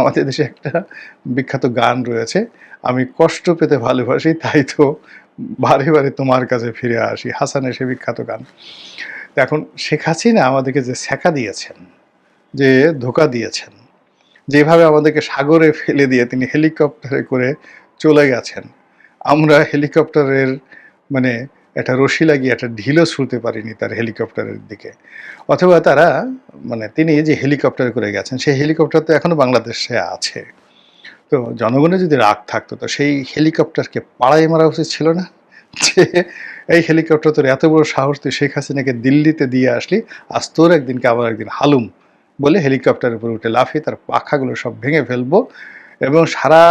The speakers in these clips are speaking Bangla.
আমাদের দেশে একটা বিখ্যাত গান রয়েছে। আমি কষ্ট পেতে ভালোবাসি, তাই তো বারে বারে তোমার কাছে ফিরে আসি। হাসানের সে বিখ্যাত গান। এখন শেখ হাসিনা আমাদেরকে যে শেখা দিয়েছেন, যে ধোকা দিয়েছেন, যেভাবে আমাদেরকে সাগরে ফেলে দিয়ে তিনি হেলিকপ্টারে করে চলে গেছেন, আমরা হেলিকপ্টারের মানে একটা রশি লাগিয়ে, একটা ঢিলও ছুঁতে পারিনি তার হেলিকপ্টারের দিকে। অথবা তারা মানে তিনি যে হেলিকপ্টার করে গেছেন, সেই হেলিকপ্টার তো এখনও বাংলাদেশে আছে। তো জনগণের যদি রাগ থাকতো, তো সেই হেলিকপ্টারকে পাড়াই মারা উচিত ছিল না? যে এই হেলিকপ্টার তোর এত বড় সাহস, তুই শেখ হাসিনাকে দিল্লিতে দিয়ে আসলি, আজ তোর একদিনকে আবার একদিন হালুম বলে হেলিকপ্টারের উপর উঠে লাফিয়ে তার পাখাগুলো সব ভেঙে ফেলব এবং সারা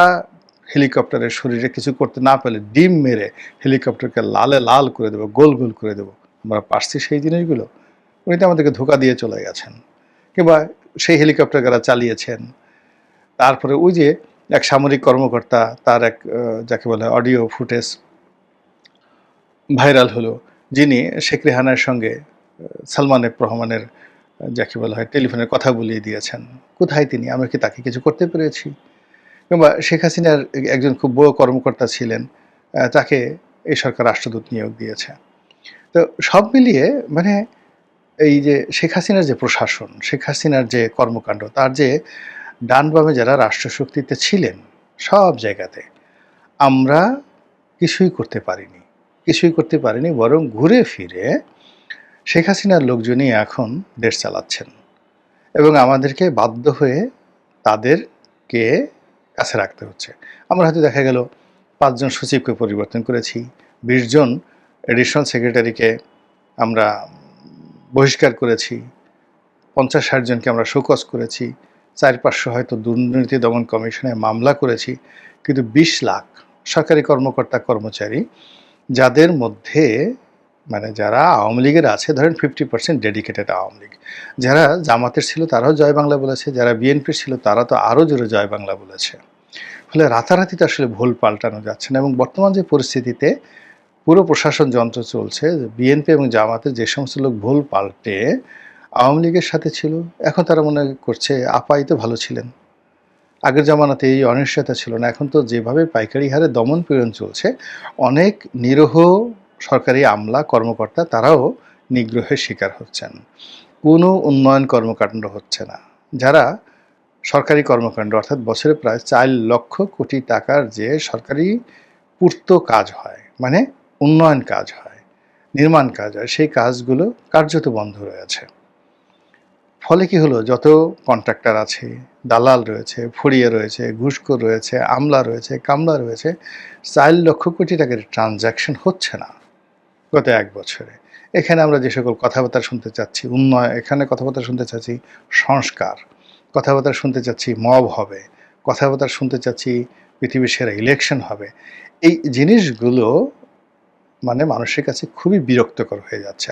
হেলিকপ্টারের শরীরে কিছু করতে না পেলে ডিম মেরে হেলিকপ্টারকে লালে লাল করে দেবো, গোল গোল করে দেবো। আমরা পারছি সেই জিনিসগুলো। উনি তো আমাদেরকে ধোকা দিয়ে চলে গেছেন। কিংবা সেই হেলিকপ্টার যারা চালিয়েছেন, তারপরে ওই যে এক সামরিক কর্মকর্তা, তার এক যাকে বলে অডিও ফুটেজ ভাইরাল হলো, যিনি শেখ রেহানার সঙ্গে সালমান এফ রহমানের যাকে বলা হয় টেলিফোনে কথা বলিয়ে দিয়েছেন। কোথায় তিনি? আমরা কি তাকে কিছু করতে পেরেছি? কিংবা শেখ হাসিনার একজন খুব বড় কর্মকর্তা ছিলেন তাকে এই সরকার রাষ্ট্রদূত নিয়োগ দিয়েছে। তো সব মিলিয়ে মানে এই যে শেখ হাসিনার যে প্রশাসন, শেখ হাসিনার যে কর্মকাণ্ড, তার যে ডান বামে যারা রাষ্ট্রশক্তিতে ছিলেন সব জায়গাতে আমরা কিছুই করতে পারিনি। কিছুই করতে পারিনি, বরং ঘুরে ফিরে শেখ হাসিনার লোকজনই এখন দেশ চালাচ্ছেন। এবং আমাদেরকে বাধ্য হয়ে তাদেরকে কাছে রাখতে হচ্ছে। আমরা হয়তো দেখা গেল পাঁচজন সচিবকে পরিবর্তন করেছি বিশজন এডিশনাল সেক্রেটারিকে আমরা বহিষ্কার করেছি, পঞ্চাশ ষাট জনকে আমরা শোকজ করেছি, চার পাঁচশো হয়তো দুর্নীতি দমন কমিশনে মামলা করেছি, কিন্তু বিশ লাখ সরকারি কর্মকর্তা, কর্মচারী যাদের মধ্যে মানে যারা আওয়ামী লীগের আছে, ধরেন fifty percent dedicated Awami League. যারা জামাতের ছিল তারাও জয় বাংলা বলেছে, যারা বিএনপির ছিল তারা তো আরও জোরে জয় বাংলা বলেছে। ফলে রাতারাতি তো আসলে ভুল পাল্টানো যাচ্ছে না এবং বর্তমান যে পরিস্থিতিতে পুরো প্রশাসন যন্ত্র চলছে বিএনপি এবং জামাতের যে সমস্ত লোক ভুল পাল্টে আওয়ামী লীগের সাথে ছিল, এখন তারা মনে করছে আপাই তো ভালো ছিলেন। আগের জামানাতে এই অনিশ্চয়তা ছিল না, এখন তো যেভাবে পাইকারি হারে দমন পীড়ন চলছে, অনেক নিরহ সরকারি আমলা, কর্মকর্তা তারাও নিগ্রহের শিকার হচ্ছেন। কোনো উন্নয়ন কর্মকাণ্ড হচ্ছে না। যারা সরকারি কর্মকাণ্ড, অর্থাৎ বছরে প্রায় চার লক্ষ কোটি টাকার যে সরকারি পূর্ত কাজ হয় মানে উন্নয়ন কাজ হয়, নির্মাণ কাজ হয়, সেই কাজগুলো কার্যত বন্ধ রয়েছে ফলে কি হলো? যত কন্ট্রাক্টর আছে, দালাল রয়েছে ফুড়িয়ে রয়েছে, ঘুষখোর রয়েছে, আমলা রয়েছে, কামলা রয়েছে, চার লক্ষ কোটি টাকার ট্রানজ্যাকশন হচ্ছে না গত এক বছরে। এখানে আমরা যে সকল কথাবার্তা শুনতে চাচ্ছি উন্নয়ন এখানে কথাবার্তা শুনতে চাচ্ছি সংস্কার। কথাবার্তা শুনতে চাচ্ছি মব হবে। কথাবার্তা শুনতে চাচ্ছি, পৃথিবীর সেরা ইলেকশন হবে। এই জিনিসগুলো মানে মানুষের কাছে খুবই বিরক্তকর হয়ে যাচ্ছে।